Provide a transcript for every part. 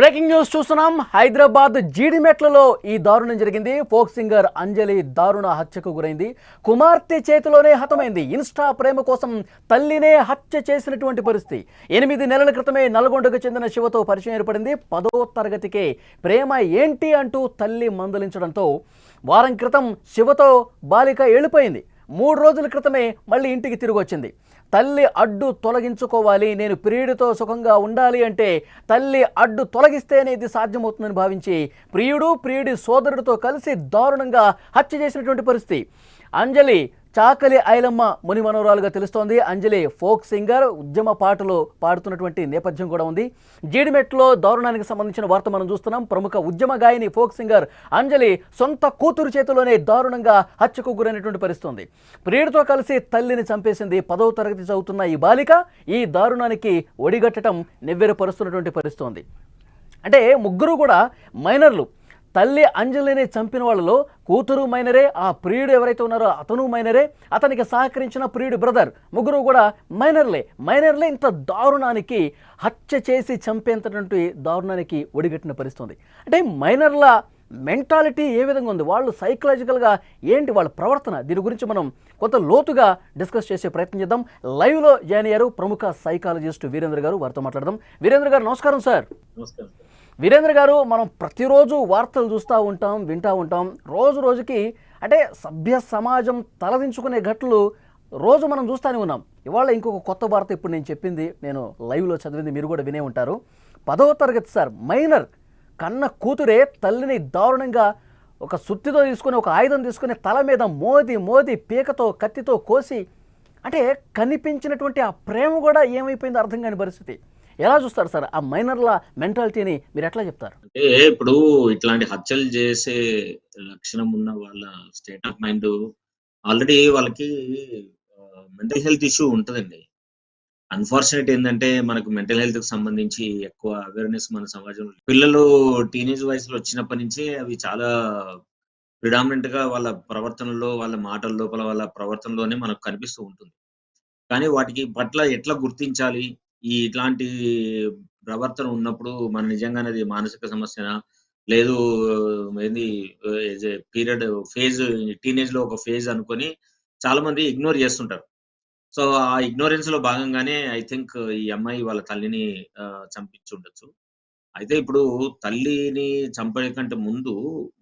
Breaking news చూస్తున్నాం. హైదరాబాద్ జీడిమెట్లలో ఈ దారుణం జరిగింది. ఫోక్ సింగర్ అంజలి దారుణ హత్యకు గురైంది. కుమార్తె చేతిలోనే హతమైంది. ఇన్స్టా ప్రేమ కోసం తల్లినే హత్య చేసినటువంటి పరిస్థితి. ఎనిమిది నెలల క్రితమే నల్గొండకు చెందిన శివతో పరిచయం ఏర్పడింది. పదో తరగతికే ప్రేమ ఏంటి అంటూ తల్లి మందలించడంతో వారం క్రితం శివతో బాలిక వెళ్ళిపోయింది మూడు రోజుల క్రితమే మళ్ళీ ఇంటికి తిరిగి వచ్చింది తల్లి అడ్డు తొలగించుకోవాలి నేను ప్రియుడితో సుఖంగా ఉండాలి అంటే తల్లి అడ్డు తొలగిస్తేనే ఇది సాధ్యమవుతుందని భావించి ప్రియుడు ప్రియుడి సోదరుడితో కలిసి దారుణంగా హత్య చేసినటువంటి పరిస్థితి. అంజలి చాకలి ఐలమ్మ ముని మనోరాలుగా తెలుస్తోంది. అంజలి ఫోక్ సింగర్ ఉద్యమ పాటలు పాడుతున్నటువంటి నేపథ్యం కూడా ఉంది. జీడిమెట్లో దారుణానికి సంబంధించిన వార్త మనం చూస్తున్నాం. ప్రముఖ ఉద్యమ గాయని ఫోక్ సింగర్ అంజలి సొంత కూతురు చేతిలోనే దారుణంగా హత్యకు గురైనటువంటి పరిస్థితుంది. ప్రియుడితో కలిసి తల్లిని చంపేసింది పదవ తరగతి చదువుతున్న ఈ బాలిక ఈ దారుణానికి ఒడిగట్టడం నివ్వెరపరుస్తున్నటువంటి పరిస్థితి ఉంది అంటే ముగ్గురు కూడా మైనర్లు. తల్లి అంజలిని చంపిన వాళ్ళలో కూతురు మైనరే ఆ ప్రియుడు ఎవరైతే ఉన్నారో అతను మైనరే అతనికి సహకరించిన ప్రియుడు బ్రదర్ ముగ్గురు కూడా మైనర్లే. మైనర్లే ఇంత దారుణానికి హత్య చేసి చంపేంతటువంటి దారుణానికి ఒడిగట్టిన పరిస్థితుంది. అంటే మైనర్ల మెంటాలిటీ ఏ విధంగా ఉంది? వాళ్ళు సైకలాజికల్గా ఏంటి? వాళ్ళ ప్రవర్తన? దీని గురించి మనం కొంత లోతుగా డిస్కస్ చేసే ప్రయత్నం చేద్దాం. లైవ్లో జాయిన్ అయ్యారు ప్రముఖ సైకాలజిస్ట్ వీరేంద్ర గారు. వారితో మాట్లాడదాం. వీరేంద్ర గారు నమస్కారం సార్. నమస్కారం సార్. వీరేంద్ర గారు మనం ప్రతిరోజు వార్తలు చూస్తూ ఉంటాం వింటూ ఉంటాం. రోజు రోజుకి అంటే సభ్య సమాజం తలదించుకునే ఘటనలు రోజు మనం చూస్తూనే ఉన్నాం. ఇవాళ ఇంకొక కొత్త వార్త ఇప్పుడు నేను చెప్పింది నేను లైవ్లో చదివింది మీరు కూడా వినే ఉంటారు. పదవ తరగతి సార్ మైనర్ కన్న కూతురే తల్లిని దారుణంగా ఒక సుత్తితో తీసుకొని ఒక ఆయుధం తీసుకుని తల మీద మోది మోది పీకతో కత్తితో కోసి అంటే కనిపించినటువంటి ఆ ప్రేమ కూడా ఏమైపోయిందో అర్థం కాని పరిస్థితి. ఎలా చూస్తారు సార్ ఆ మైనర్ల మెంటాలిటీని మీరు ఎట్లా చెప్తారు? అంటే ఇప్పుడు ఇట్లాంటి హత్యలు చేసే లక్షణం ఉన్న వాళ్ళ స్టేట్ ఆఫ్ మైండ్ ఆల్రెడీ వాళ్ళకి మెంటల్ హెల్త్ ఇష్యూ ఉంటుందండి. అన్ఫార్చునేట్ ఏంటంటే మనకు మెంటల్ హెల్త్కి సంబంధించి ఎక్కువ అవేర్నెస్ మన సమాజంలో పిల్లలు టీనేజ్ వయసులో వచ్చినప్పటి నుంచి అవి చాలా ప్రిడామినెంట్గా వాళ్ళ ప్రవర్తనలో వాళ్ళ మాటల లోపల వాళ్ళ ప్రవర్తనలోనే మనకు కనిపిస్తూ ఉంటుంది. కానీ వాటికి పట్ల ఎట్లా గుర్తించాలి? ఈ ఇట్లాంటి ప్రవర్తన ఉన్నప్పుడు మన నిజంగానే అది మానసిక సమస్యనా? లేదు ఏంది పీరియడ్ ఫేజ్ టీనేజ్లో ఒక ఫేజ్ అనుకొని చాలా మంది ఇగ్నోర్ చేస్తుంటారు. సో ఆ ఇగ్నోరెన్స్లో భాగంగానే ఐ థింక్ ఈ అమ్మాయి వాళ్ళ తల్లిని చంపించి ఉండొచ్చు అయితే ఇప్పుడు తల్లిని చంపే కంటే ముందు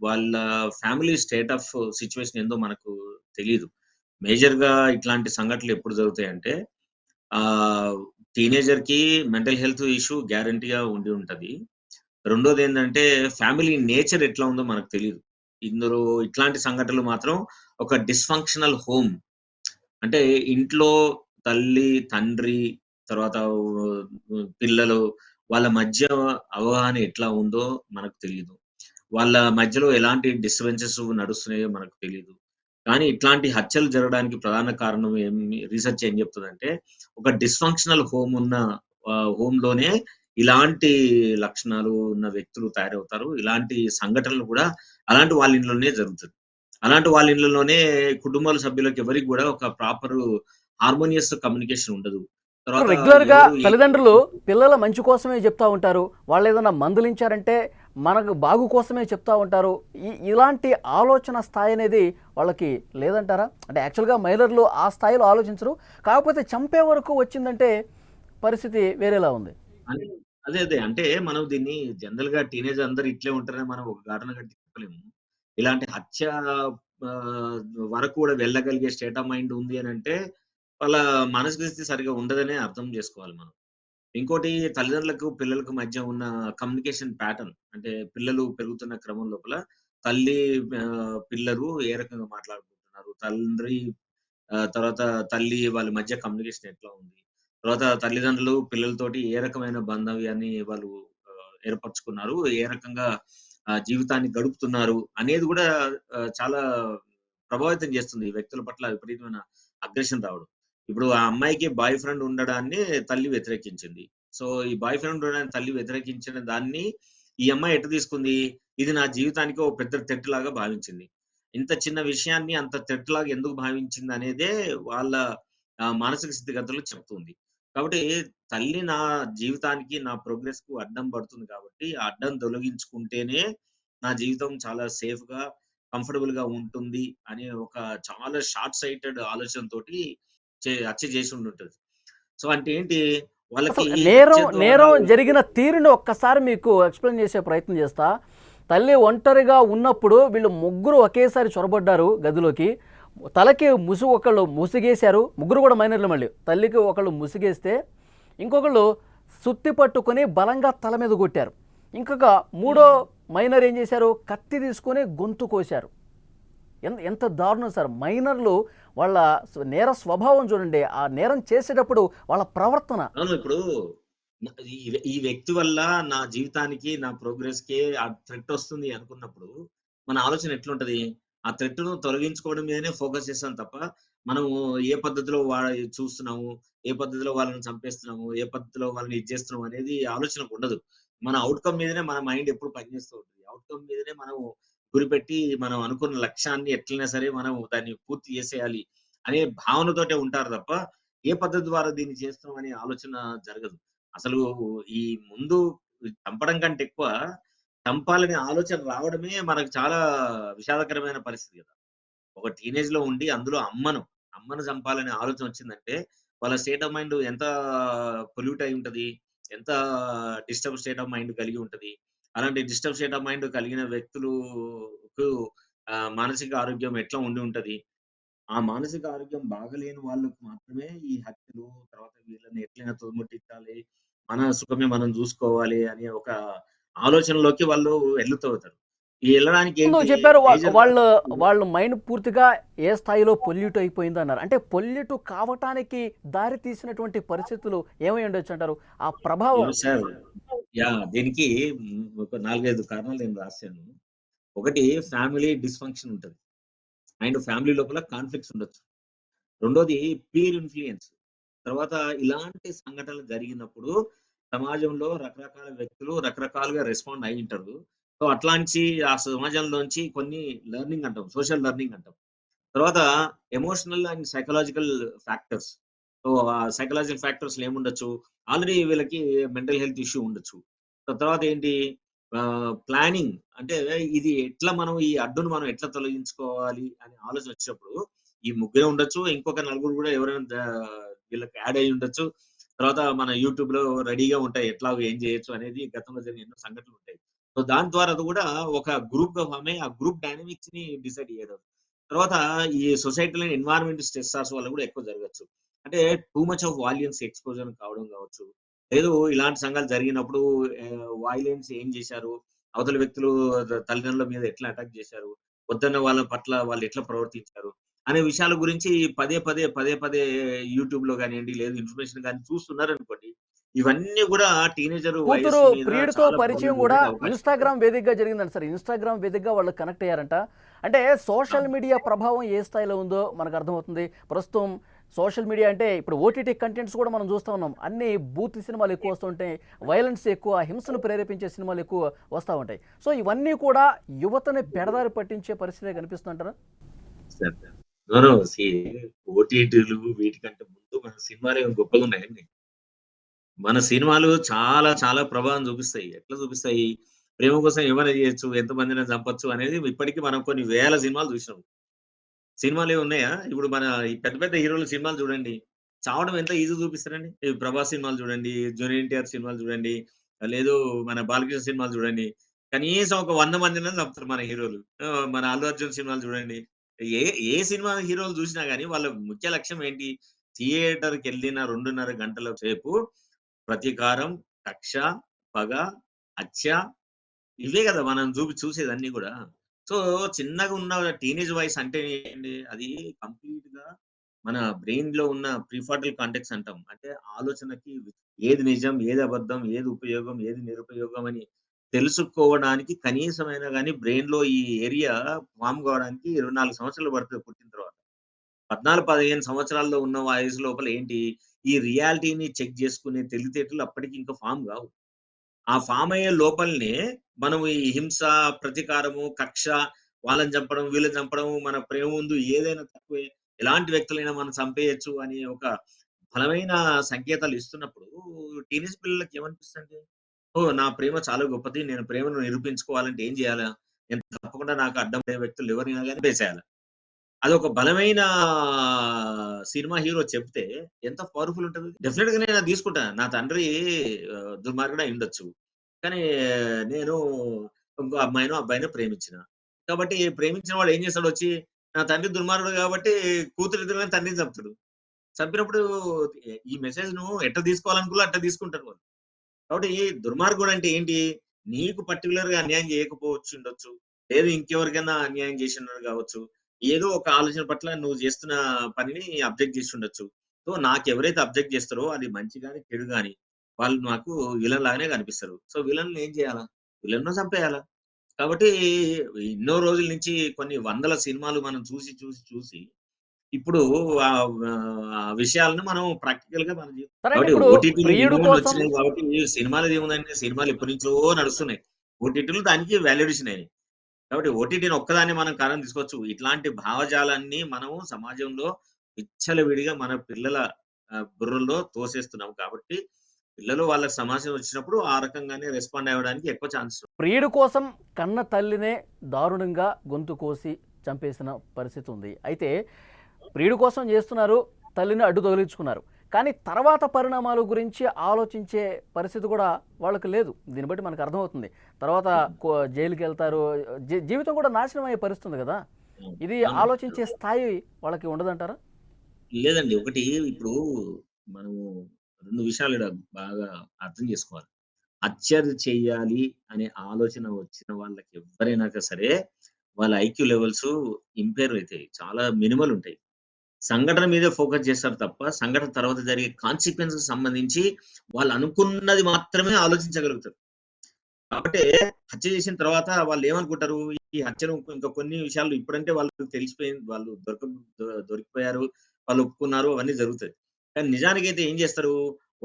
వాళ్ళ ఫ్యామిలీ స్టేట్ ఆఫ్ సిచ్యువేషన్ ఏందో మనకు తెలియదు మేజర్గా ఇట్లాంటి సంఘటనలు ఎప్పుడు జరుగుతాయి అంటే ఆ టీనేజర్కి మెంటల్ హెల్త్ ఇష్యూ గ్యారంటీగా ఉండి ఉంటది. రెండోది ఏంటంటే ఫ్యామిలీ నేచర్ ఎట్లా ఉందో మనకు తెలియదు ఇందులో ఇట్లాంటి సంఘటనలు మాత్రం ఒక డిస్ఫంక్షనల్ హోమ్ అంటే ఇంట్లో తల్లి తండ్రి తర్వాత పిల్లలు వాళ్ళ మధ్య అవగాహన ఎట్లా ఉందో మనకు తెలియదు వాళ్ళ మధ్యలో ఎలాంటి డిస్టర్బెన్సెస్ నడుస్తున్నాయో మనకు తెలియదు కానీ ఇట్లాంటి హత్యలు జరగడానికి ప్రధాన కారణం ఏమి రీసెర్చ్ ఏం చెప్తుందంటే ఒక డిస్ఫంక్షనల్ హోమ్ ఉన్న హోమ్లోనే ఇలాంటి లక్షణాలు ఉన్న వ్యక్తులు తయారవుతారు. ఇలాంటి సంఘటనలు కూడా అలాంటి వాళ్ళ ఇంట్లోనే జరుగుతుంది. అలాంటి వాళ్ళ ఇళ్ళలోనే కుటుంబాల సభ్యులకు ఎవరికి కూడా ఒక ప్రాపర్ హార్మోనియస్ కమ్యూనికేషన్ ఉండదు. తర్వాత రెగ్యులర్గా తల్లిదండ్రులు పిల్లల మంచి కోసమే చెప్తా ఉంటారు. వాళ్ళు ఏదైనా మందులించారంటే మనకు బాగు కోసమే చెప్తా ఉంటారు. ఈ ఇలాంటి ఆలోచన స్థాయి అనేది వాళ్ళకి లేదంటారా? అంటే యాక్చువల్గా మహిళలు ఆ స్థాయిలో ఆలోచించరు. కాకపోతే చంపే వరకు వచ్చిందంటే పరిస్థితి వేరేలా ఉంది. అని- అదే అదే. అంటే మనం దీన్ని జనరల్గా టీనేజ్ అందరు ఇట్లే ఉంటారని మనం ఒక ఘటన కట్టి చెప్పలేము. ఇలాంటి హత్య వరకు కూడా వెళ్ళగలిగే స్టేట్ ఆఫ్ మైండ్ ఉంది అని అంటే వాళ్ళ మానసిక స్థితి సరిగా ఉండదనే అర్థం చేసుకోవాలి మనం. ఇంకోటి తల్లిదండ్రులకు పిల్లలకు మధ్య ఉన్న కమ్యూనికేషన్ ప్యాటర్న్ అంటే పిల్లలు పెరుగుతున్న క్రమం లోపల తల్లి పిల్లలు ఏ రకంగా మాట్లాడుకుంటున్నారు? తండ్రి తర్వాత తల్లి వాళ్ళ మధ్య కమ్యూనికేషన్ ఎట్లా ఉంది? తర్వాత తల్లిదండ్రులు పిల్లలతోటి ఏ రకమైన బంధవ్యాన్ని వాళ్ళు ఏర్పరచుకున్నారు? ఏ రకంగా జీవితాన్ని గడుపుతున్నారు? అనేది కూడా చాలా ప్రభావితం చేస్తుంది వ్యక్తుల పట్ల విపరీతమైన అగ్రెషన్ రావడం. ఇప్పుడు ఆ అమ్మాయికి బాయ్ ఫ్రెండ్ ఉండడాన్ని తల్లి వ్యతిరేకించింది సో ఈ బాయ్ ఫ్రెండ్ ఉండడాన్ని తల్లి వ్యతిరేకించిన దాన్ని ఈ అమ్మాయి ఎట్టు తీసుకుంది ఇది నా జీవితానికి ఓ పెద్ద థ్రెట్ లాగా భావించింది. ఇంత చిన్న విషయాన్ని అంత థ్రెట్ లాగా ఎందుకు భావించింది అనేదే వాళ్ళ మానసిక స్థితిగతులు చెప్తుంది. కాబట్టి తల్లి నా జీవితానికి, నా ప్రోగ్రెస్కు అడ్డం పడుతుంది కాబట్టి, ఆ అడ్డం తొలగించుకుంటేనే నా జీవితం చాలా సేఫ్గా కంఫర్టబుల్గా ఉంటుంది అనే ఒక చాలా షార్ట్ సైటెడ్ ఆలోచన తోటి హత్య చేసి ఉండుంటది. సో, అంటే ఏంటి వాళ్ళకి నేరం నేరం జరిగిన తీరుని ఒక్కసారి మీకు ఎక్స్‌ప్లెయిన్ చేసే ప్రయత్నం చేస్తా. తల్లి ఒంటరిగా ఉన్నప్పుడు వీళ్ళు ముగ్గురు ఒకేసారి చొరబడ్డారు గదిలోకి. తలకి ముసుగు ఒకళ్ళు ముసుగేశారు. ముగ్గురు కూడా మైనర్‌లు మళ్ళీ. తల్లికి ఒకళ్ళు ముసుగేస్తే, ఇంకొకళ్ళు సుత్తి పట్టుకొని బలంగా తల మీద కొట్టారు. ఇంకొక మూడో మైనర్ ఏం చేశారు? కత్తి తీసుకొని గొంతు కోశారు. ఎంత ఎంత దారుణం సార్. మైనర్‌లు వాళ్ళ నేర స్వభావం చూడండి. ఆ నేరం చేసేటప్పుడు వాళ్ళ ప్రవర్తన. ఇప్పుడు ఈ వ్యక్తి వల్ల నా జీవితానికి, నా ప్రోగ్రెస్కి ఆ థ్రెట్ వస్తుంది అనుకున్నప్పుడు, మన ఆలోచన ఎట్లుంటది? ఆ థ్రెట్‌ను తొలగించుకోవడం మీదనే ఫోకస్ చేస్తాం తప్ప, మనము ఏ పద్ధతిలో వాళ్ళ చూస్తున్నాము, ఏ పద్ధతిలో వాళ్ళని చంపేస్తున్నాము, ఏ పద్ధతిలో వాళ్ళని ఇది చేస్తున్నాం అనేది ఆలోచనకు ఉండదు. మన అవుట్కమ్ మీదనే మన మైండ్ ఎప్పుడు పనిచేస్తూ ఉంటుంది ఔట్‌కమ్ మీదనే మనం గురిపెట్టి, మనం అనుకున్న లక్ష్యాన్ని ఎట్లైనా సరే మనం దాన్ని పూర్తి చేసేయాలి అనే భావనతోటే ఉంటారు తప్ప, ఏ పద్ధతి ద్వారా దీన్ని చేస్తాం అనే ఆలోచన జరగదు. అసలు ఈ ముందు చంపడం కంటే ఎక్కువ, చంపాలనే ఆలోచన రావడమే మనకు చాలా విషాదకరమైన పరిస్థితి కదా! ఒక టీనేజ్లో ఉండి అందులో అమ్మను, అమ్మను చంపాలనే ఆలోచన వచ్చిందంటే, వాళ్ళ స్టేట్ ఆఫ్ మైండ్ ఎంత పొల్యూట్ అయి ఉంటది. ఎంత డిస్టర్బ్ స్టేట్ ఆఫ్ మైండ్ కలిగి ఉంటది. అలాంటి డిస్టర్బ్ స్టేట్ ఆఫ్ మైండ్ కలిగిన వ్యక్తులుకు మానసిక ఆరోగ్యం ఎట్లా ఉండి ఉంటది? ఆ మానసిక ఆరోగ్యం బాగాలేని వాళ్ళకి మాత్రమే ఈ హత్యలు, తర్వాత వీళ్ళని ఎట్లైనా తుదముట్టించాలి, మన సుఖమే మనం జూసుకోవాలి అనే ఒక ఆలోచనలోకి వాళ్ళు ఎళ్ళిపోతారు. ఈ ఏంటి చెప్పారు వాళ్ళు వాళ్ళ మైండ్ పూర్తిగా ఏ స్థాయిలో పొల్యూట్ అయిపోయిందన్నారు. అంటే పొల్యూట్ కావటానికి దారి తీసినటువంటి పరిస్థితులు ఏమై ఉండొచ్చంటారు? ఆ ప్రభావం యా దీనికి ఒక 4, 5 కారణాలు నేను రాశాను. ఒకటి ఫ్యామిలీ డిస్‌ఫంక్షన్ ఉంటది. అండ్ ఫ్యామిలీ లోపల కాన్‌ఫ్లిక్ట్స్ ఉండొచ్చు. రెండోది పీర్ ఇన్‌ఫ్లుయెన్స్. తర్వాత ఇలాంటి సంఘటనలు జరిగినప్పుడు సమాజంలో రకరకాల వ్యక్తులు రకరకాలుగా రెస్పాండ్ అయ్యుంటారు. సో, అట్లాంటి ఆ సమాజంలోంచి కొన్ని లెర్నింగ్ అంటాం. సోషల్ లెర్నింగ్ అంటాం. తర్వాత emotional and psychological factors. Psychological factors ఏముండొచ్చు? Already వీళ్ళకి మెంటల్ హెల్త్ ఇష్యూ ఉండొచ్చు. తర్వాత ఏంటి? ప్లానింగ్ అంటే ఇది ఎట్లా మనం ఈ అడ్డును మనం ఎట్లా తొలగించుకోవాలి అని ఆలోచన వచ్చినప్పుడు, ఈ ముగ్గురే ఉండొచ్చు. ఇంకొక నలుగురు కూడా ఎవరైనా వీళ్ళకి యాడ్ అయి ఉండొచ్చు. తర్వాత మన యూట్యూబ్లో రెడీగా ఉంటాయి. ఎట్లా ఏం చేయొచ్చు అనేది గతంలో జరిగిన ఎన్నో సంఘటనలుంటాయి. సో, దాని ద్వారా కూడా ఒక గ్రూప్‌గా ఫార్మ్ అయ్యి, ఆ గ్రూప్ డైనమిక్స్ని డిసైడ్ చేయడం. తర్వాత ఈ సొసైటీలో ఎన్వైర్న్మెంట్ స్ట్రెసర్స్ వల్ల కూడా ఎక్కువ జరగచ్చు అంటే too much of violence exposure కావడం కావచ్చు లేదు ఇలాంటి సంఘాలు జరిగినప్పుడు వాయిలెన్స్ ఏం చేశారు? అవతల వ్యక్తులు తల్లిదండ్రుల మీద ఎట్లా అటాక్ చేశారు? వద్దన్న వాళ్ళ పట్ల వాళ్ళు ఎట్లా ప్రవర్తించారు? అనే విషయాల గురించి పదే, పదే, పదే, పదే యూట్యూబ్లో కానివ్వండి లేదు ఇన్ఫర్మేషన్ గాని చూస్తున్నారనుకోండి, ఇవన్నీ గూడా టీనేజర్ కూతురు ప్రియుడితో పరిచయం కూడా. ఇన్‌స్టాగ్రామ్ వేదికగా జరిగిందంట సార్. ఇన్‌స్టాగ్రామ్ వేదికగా వాళ్ళు కనెక్ట్ అయ్యారంట. అంటే సోషల్. మీడియా ప్రభావం ఏ స్థాయిలో ఉందో మనకు అర్థమవుతుంది. ప్రస్తుతం సోషల్ మీడియా అంటే ఇప్పుడు ఓటీటీ కంటెంట్స్ కూడా మనం చూస్తా ఉన్నాం. అన్ని బూత్ సినిమాలు ఎక్కువ వస్తుంటాయి. వయలెన్స్ ఎక్కువ, హింసను ప్రేరేపించే సినిమాలు ఎక్కువ వస్తా ఉంటాయి. సో, ఇవన్నీ కూడా యువతని పెడదారి పట్టించే పరిస్థితే. సీ ఓటీటీలు వీటికంటే ముందు మన సినిమాలే గొప్పగున్నాయండి. మన సినిమాలు చాలా, చాలా ప్రభావం చూపిస్తాయి. ఎట్లా చూపిస్తాయి? ప్రేమ కోసం ఏమైనా చేయొచ్చు, ఎంతమందిని చంపొచ్చు అనేది ఇప్పటికి మనం కొన్ని వేల సినిమాలు చూసినాం. సినిమాలేమి ఉన్నాయా? ఇప్పుడు మన పెద్ద, పెద్ద హీరోల సినిమాలు చూడండి. చావడం ఎంత ఈజీ చూపిస్తారండి. 'ప్రభాస్' సినిమాలు చూడండి, 'జూనియర్ ఎన్టీఆర్' సినిమాలు చూడండి, లేదు మన 'బాలకృష్ణ' సినిమాలు చూడండి. కనీసం ఒక వంద మందిని చంపుతారు మన హీరోలు. మన 'అల్లు అర్జున్' సినిమాలు చూడండి. ఏ ఏ సినిమా హీరోలు చూసినా కానీ వాళ్ళ ముఖ్య లక్ష్యం ఏంటి? థియేటర్‌కెళ్ళిన 2:30 గంటల సేపు ప్రతీకారం, కక్ష, పగ, హత్య ఇవే కదా మనం చూపి చూసేదన్నీ కూడా సో, చిన్నగా ఉన్న టీనేజ్ వయసు అంటే ఏంటి? అది కంప్లీట్‌గా మన బ్రెయిన్లో ఉన్న ప్రిఫ్రంటల్ కార్టెక్స్ అంటాం. అంటే ఆలోచనకి ఏది నిజం, ఏది అబద్ధం, ఏది ఉపయోగం, ఏది నిరుపయోగం అని తెలుసుకోవడానికి కనీసమైన కానీ బ్రెయిన్లో ఈ ఏరియా ఫార్మ్ కావడానికి 24 సంవత్సరాలు పడుతుంది పుట్టిన తర్వాత. 14, 15 సంవత్సరాల్లో ఉన్న వయసు లోపల ఏంటి? ఈ రియాలిటీని చెక్ చేసుకునే తెలివితేటలు అప్పటికి ఇంకా ఫామ్ కావు ఆ ఫామ్ అయ్యే లోపలనే మనం ఈ హింస, ప్రతీకారము, కక్ష, వాళ్ళని చంపడం, వీళ్ళని చంపడం, మన ప్రేమ ముందు ఏదైనా తక్కువే. ఎలాంటి వ్యక్తులైనా మనం చంపేయొచ్చు అని ఒక బలమైన సంకేతాలు ఇస్తున్నప్పుడు టీనేజ్ పిల్లలకి ఏమనిపిస్తుంది ఓ నా ప్రేమ చాలా గొప్పది. నేను ప్రేమను నిరూపించుకోవాలంటే ఏం చేయాలా? నేను తప్పకుండా నాకు అడ్డమయ్యే వ్యక్తులు ఎవరైనా కానీ పేసేయాలి అదొక బలమైన సినిమా హీరో చెప్తే ఎంత పవర్‌ఫుల్ ఉంటది. డెఫినిట్‌గా నేను తీసుకుంటాను నా తండ్రి దుర్మార్గుడు ఉండొచ్చు కానీ నేను ఇంకో అమ్మాయినో, అబ్బాయినో ప్రేమించిన. కాబట్టి ప్రేమించిన వాడు ఏం చేస్తాడు వచ్చి, నా తండ్రి దుర్మార్గుడు కాబట్టి కూతురు ఎదురుగానే తండ్రిని చంపుతాడు. చంపినప్పుడు ఈ మెసేజ్ను ఎట్ట తీసుకోవాలనుకున్నా అట్ట తీసుకుంటారు వాళ్ళు. కాబట్టి దుర్మార్గుడు అంటే ఏంటి? నీకు పర్టిక్యులర్‌గా అన్యాయం చేయకపోవచ్చు ఉండొచ్చు లేదు ఇంకెవరికైనా అన్యాయం చేసినాడు కావచ్చు. ఏదో ఒక ఆలోచన పట్ల నువ్వు చేస్తున్న పనిని అబ్జెక్ట్ చేసి ఉండొచ్చు. సో, నాకెవరైతే అబ్జెక్ట్ చేస్తారో అది మంచి గాని, చెడు గాని వాళ్ళు నాకు విలన్ లాగానే కనిపిస్తారు. సో, విలన్‌ని ఏం చేయాలా? విలన్‌ను చంపేయాలా? కాబట్టి ఎన్నో రోజుల నుంచి కొన్ని వందల సినిమాలు మనం చూసి, చూసి, చూసి ఇప్పుడు ఆ విషయాలను మనం ప్రాక్టికల్‌గా మన జీ సరే అంటే కాబట్టి ఓటీటీలు వచ్చినాయి కాబట్టి సినిమాలది ఏముందండి? సినిమాలు ఎప్పటినుంచో నడుస్తున్నాయి. ఓటీటీలు దానికి వాల్యుయేషన్ అయినాయి. కాబట్టి ఓటీటీని ఒక్కదాన్ని మనం కారణం తీసుకోవచ్చు. ఇట్లాంటి భావజాలాన్ని మనము సమాజంలో విచ్చలవిడిగా మన పిల్లల బుర్రలో బుర్రల్లో తోసేస్తున్నాం కాబట్టి పిల్లలు వాళ్ళకి సమాజం వచ్చినప్పుడు ఆ రకంగానే రెస్పాండ్ అవ్వడానికి ఎక్కువ ఛాన్స్ ప్రియుడు కోసం కన్న తల్లినే దారుణంగా గొంతు కోసి చంపేసిన పరిస్థితి ఉంది. అయితే ప్రియుడు కోసం చేస్తున్నారు. తల్లిని అడ్డు తగిలించుకున్నారు. కానీ తర్వాత పరిణామాల గురించి ఆలోచించే పరిస్థితి కూడా వాళ్ళకి లేదు. దీన్ని బట్టి మనకు అర్థమవుతుంది. తర్వాత కొ జైలుకెళ్తారు. జీ జీవితం కూడా నాశనం అయ్యే పరిస్థితి ఉంది కదా! ఇది. ఆలోచించే స్థాయి వాళ్ళకి ఉండదంటారా? లేదండి. ఒకటి ఇప్పుడు మనము 2 విషయాలు బాగా అర్థం చేసుకోవాలి. హత్య చేయాలి అనే ఆలోచన వచ్చిన వాళ్ళకి ఎవ్వరైనా సరే వాళ్ళ ఐక్యూ లెవెల్స్ ఇంపేర్ అయితాయి. చాలా మినిమల్ ఉంటాయి. సంఘటన మీదే ఫోకస్ చేస్తారు తప్ప, సంఘటన తర్వాత జరిగే కాన్సిక్వెన్స్‌కి సంబంధించి వాళ్ళు అనుకున్నది మాత్రమే ఆలోచించగలుగుతారు. కాబట్టి హత్య చేసిన తర్వాత వాళ్ళు ఏమనుకుంటారు? ఈ హత్యను ఇంకా కొన్ని విషయాలు ఇప్పుడంటే వాళ్ళు తెలిసిపోయింది. వాళ్ళు దొరక దొరికిపోయారు. వాళ్ళు ఒప్పుకున్నారు. అవన్నీ జరుగుతాయి. కానీ నిజానికైతే ఏం చేస్తారు?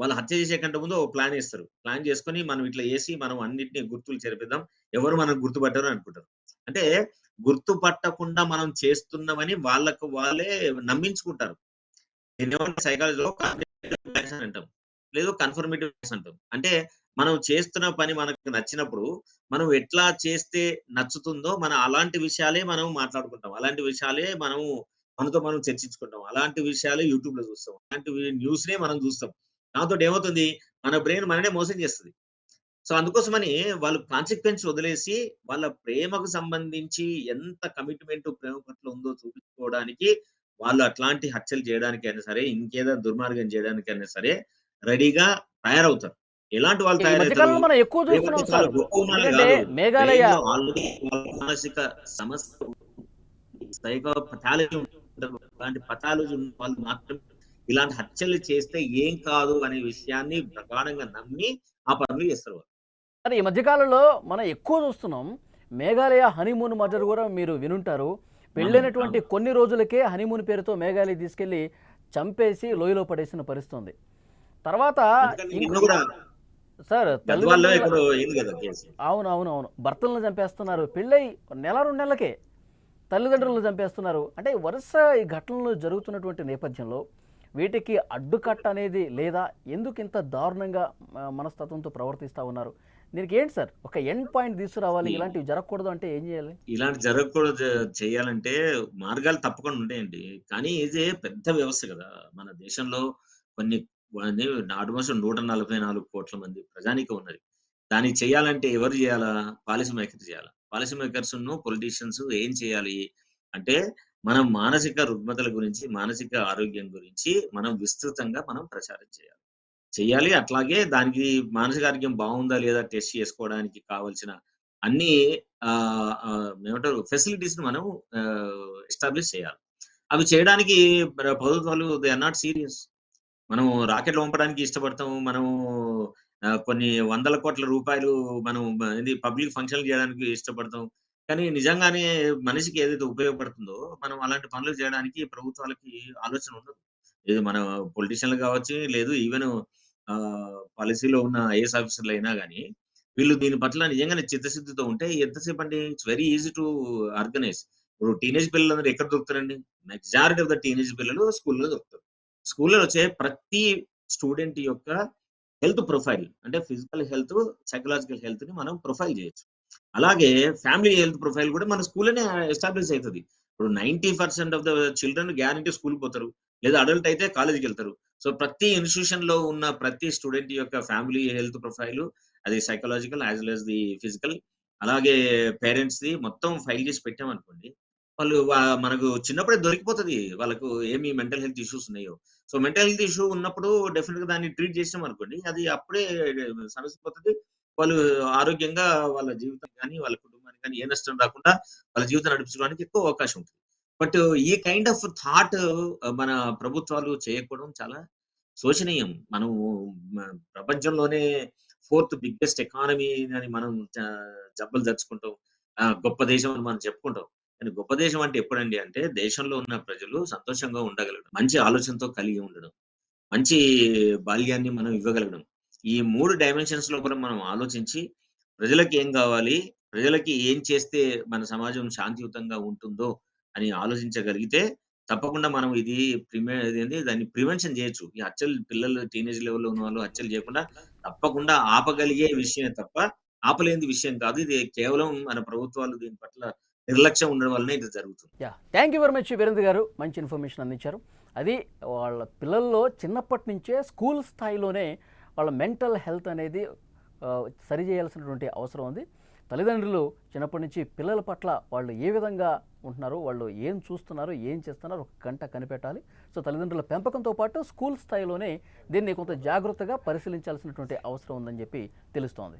వాళ్ళు హత్య చేసే కంటే ముందు ఒక ప్లాన్ చేస్తారు ప్లాన్ చేసుకొని మనం ఇట్లా వేసి మనం అన్నింటినీ గుర్తులు చెరిపిద్దాం. ఎవరు మనం గుర్తుపట్టారు అనుకుంటారు. అంటే గుర్తుపట్టకుండా మనం చేస్తున్నామని వాళ్ళకు వాళ్ళే నమ్మించుకుంటారు. దీన్నేమంటే సైకాలజీలో అంటాం. లేదు కన్ఫర్మేటివ్ అంటాం. అంటే మనం చేస్తున్న పని మనకు నచ్చినప్పుడు మనం ఎట్లా చేస్తే నచ్చుతుందో మనం అలాంటి విషయాలే మనం మాట్లాడుకుంటాం. అలాంటి విషయాలే మనము మనతో మనం చర్చించుకుంటాం. అలాంటి విషయాలే యూట్యూబ్‌లో చూస్తాం. అలాంటి న్యూస్ నే మనం చూస్తాం. దాంతో ఏమవుతుంది? మన బ్రెయిన్ మననే మోసం చేస్తది. సో, అందుకోసమని వాళ్ళు కాన్సిక్వెన్స్ వదిలేసి వాళ్ళ ప్రేమకు సంబంధించి ఎంత కమిట్మెంట్ ప్రేమ పట్ల ఉందో చూపించుకోవడానికి వాళ్ళు అట్లాంటి హత్యలు చేయడానికైనా సరే, ఇంకేదైనా దుర్మార్గం చేయడానికైనా సరే రెడీగా తయారవుతారు. ఎలాంటి వాళ్ళు తయారవుతారు? మేఘాలయ మానసిక సమస్య సైకో పథాలజీ ఉంటారు. అలాంటి పథాలజీ ఉన్న వాళ్ళు మాత్రం ఇలాంటి హత్యలు చేస్తే ఏం కాదు అనే విషయాన్ని ప్రగాఢంగా నమ్మి ఆ పనులు చేస్తారు సరే ఈ మధ్య కాలంలో మనం ఎక్కువ చూస్తున్నాం. మేఘాలయ హనీమూన్ మర్డర్ కూడా మీరు వినుంటారు. పెళ్ళైనటువంటి. కొన్ని రోజులకే హనీమూన్ పేరుతో మేఘాలయ తీసుకెళ్ళి చంపేసి లోయలో పడేసిన పరిస్థితి ఉంది. తర్వాత సార్. అవును. అవును. అవును. భర్తలను చంపేస్తున్నారు. పెళ్ళై నెల 2 నెలలకే తల్లిదండ్రులను చంపేస్తున్నారు. అంటే వరుస ఈ ఘటనలు జరుగుతున్నటువంటి నేపథ్యంలో వీటికి అడ్డుకట్ట అనేది లేదా ఎందుకు ఇంత దారుణంగా మనస్తత్వంతో ప్రవర్తిస్తా ఉన్నారు? దీనికి ఏంటి సార్? ఒక ఎండ్ పాయింట్ తీసుకురావాలి. ఇలాంటివి జరగకూడదు అంటే ఏం చేయాలి? ఇలాంటి జరగకూడదు చేయాలంటే మార్గాలు తప్పకుండా ఉంటాయండి. కానీ ఇది పెద్ద వ్యవస్థ కదా! మన దేశంలో కొన్ని ఆల్మోస్ట్ 144,00,00,000 మంది ప్రజానీకం ఉన్నది. దానికి చేయాలంటే ఎవరు చేయాలా? పాలిసీ మేకర్స్ చేయాలా. పాలిసీ మేకర్స్‌ను పొలిటీషియన్స్ ఏం చేయాలి? అంటే మనం మానసిక రుగ్మతల గురించి, మానసిక ఆరోగ్యం గురించి మనం విస్తృతంగా మనం ప్రచారం చేయాలి. చేయాలి అట్లాగే దానికి మానసిక ఆరోగ్యం బాగుందా లేదా టెస్ట్ చేసుకోవడానికి కావాల్సిన అన్ని ఏమంటారు ఫెసిలిటీస్‌ని మనం ఎస్టాబ్లిష్ చేయాలి. అవి చేయడానికి ప్రభుత్వాలు దే ఆర్ నాట్ సీరియస్. మనం రాకెట్లు పంపడానికి ఇష్టపడతాం. మనము కొన్ని వందల కోట్ల రూపాయలు మనం ఇది పబ్లిక్ ఫంక్షన్‌లు చేయడానికి ఇష్టపడతాం. కానీ నిజంగానే మనిషికి ఏదైతే ఉపయోగపడుతుందో మనం అలాంటి పనులు చేయడానికి ప్రభుత్వాలకి ఆలోచన ఉండదు. ఇది మన పొలిటీషియన్‌లు కావచ్చు, లేదు ఈవెన్ పాలసీలో ఉన్న ఐఏఎస్ ఆఫీసర్‌లయినా కానీ వీళ్ళు దీని పట్ల నిజంగానే చిత్తశుద్ధితో ఉంటే ఎంతసేపు అండి it's very easy to organise ఇప్పుడు టీనేజ్ పిల్లలందరూ ఎక్కడ దొరుకుతారండి? మెజారిటీ ఆఫ్ ద టీనేజ్ పిల్లలు స్కూల్లో దొరుకుతారు. స్కూల్లో వచ్చే ప్రతి స్టూడెంట్ యొక్క హెల్త్ ప్రొఫైల్ అంటే ఫిజికల్ హెల్త్ సైకలాజికల్ హెల్త్ని మనం ప్రొఫైల్ చేయొచ్చు. అలాగే ఫ్యామిలీ హెల్త్ ప్రొఫైల్ కూడా మన స్కూల్లోనే ఎస్టాబ్లిష్ అవుతుంది. ఇప్పుడు ninety percent of the children guarantee స్కూల్కి పోతారు. లేదా అడల్ట్ అయితే కాలేజీకి వెళ్తారు. సో ప్రతి ఇన్స్టిట్యూషన్లో ఉన్న ప్రతి స్టూడెంట్ యొక్క ఫ్యామిలీ హెల్త్ ప్రొఫైల్ అది psychological as well as the physical అలాగే పేరెంట్స్ ది మొత్తం ఫైల్ చేసి పెట్టామనుకోండి వాళ్ళు వా- మనకు చిన్నప్పుడే దొరికిపోతుంది. వాళ్ళకు ఏమి మెంటల్ హెల్త్ ఇష్యూస్ ఉన్నాయో. సో మెంటల్ హెల్త్ ఇష్యూ ఉన్నప్పుడు డెఫినెట్గా దాన్ని ట్రీట్ చేసాం అనుకోండి అది అప్పుడే సమస్య పోతుంది వాళ్ళు ఆరోగ్యంగా వాళ్ళ జీవితం కానీ వాళ్ళ కుటుంబానికి కానీ ఏ నష్టం రాకుండా వాళ్ళ జీవితం నడిపించడానికి ఎక్కువ అవకాశం ఉంటుంది. బట్ ఈ కైండ్ ఆఫ్ థాట్ మన ప్రభుత్వాలు చేయకపోవడం చాలా శోచనీయం. మనం ప్రపంచంలోనే ఫోర్త్ బిగ్గెస్ట్ ఎకానమీ అని మనం జబ్బలు తెచ్చుకుంటాం గొప్ప దేశం అని మనం చెప్పుకుంటాం. కానీ గొప్ప దేశం అంటే ఎప్పుడండి అంటే దేశంలో ఉన్న ప్రజలు సంతోషంగా ఉండగలగడం. మంచి ఆలోచనతో కలిగి ఉండడం. మంచి బాల్యాన్ని మనం ఇవ్వగలగడం. ఈ మూడు డైమెన్షన్స్ లోపల మనం ఆలోచించి ప్రజలకి ఏం కావాలి ప్రజలకి ఏం చేస్తే మన సమాజం శాంతియుతంగా ఉంటుందో అని ఆలోచించగలిగితే తప్పకుండా మనం ఇది ప్రిమే ఇదేంది? దాన్ని ప్రివెన్షన్ చేయొచ్చు. ఈ హత్యలు పిల్లలు టీనేజ్ లెవెల్లో ఉన్న వాళ్ళు హత్యలు చేయకుండా తప్పకుండా ఆపగలిగే విషయమే తప్ప ఆపలేని విషయం కాదు. ఇది కేవలం మన ప్రభుత్వాలు దీని పట్ల నిర్లక్ష్యం ఉండడం వల్లనే ఇది జరుగుతుంది. Yeah. Thank you very much Virendra గారు. మంచి ఇన్ఫర్మేషన్ అందించారు. అది వాళ్ళ పిల్లల్లో చిన్నప్పటి నుంచే స్కూల్ స్థాయిలోనే వాళ్ళ మెంటల్ హెల్త్ అనేది సరి చేయాల్సినటువంటి అవసరం ఉంది. తల్లిదండ్రులు చిన్నప్పటి నుంచి పిల్లల పట్ల వాళ్ళు ఏ విధంగా ఉంటున్నారు వాళ్ళు ఏం చూస్తున్నారు ఏం చేస్తున్నారు ఒక గంట కనిపెట్టాలి. సో తల్లిదండ్రుల పెంపకంతో పాటు స్కూల్ స్థాయిలోనే దీన్ని కొంత జాగ్రత్తగా పరిశీలించాల్సినటువంటి అవసరం ఉందని చెప్పి తెలుస్తోంది.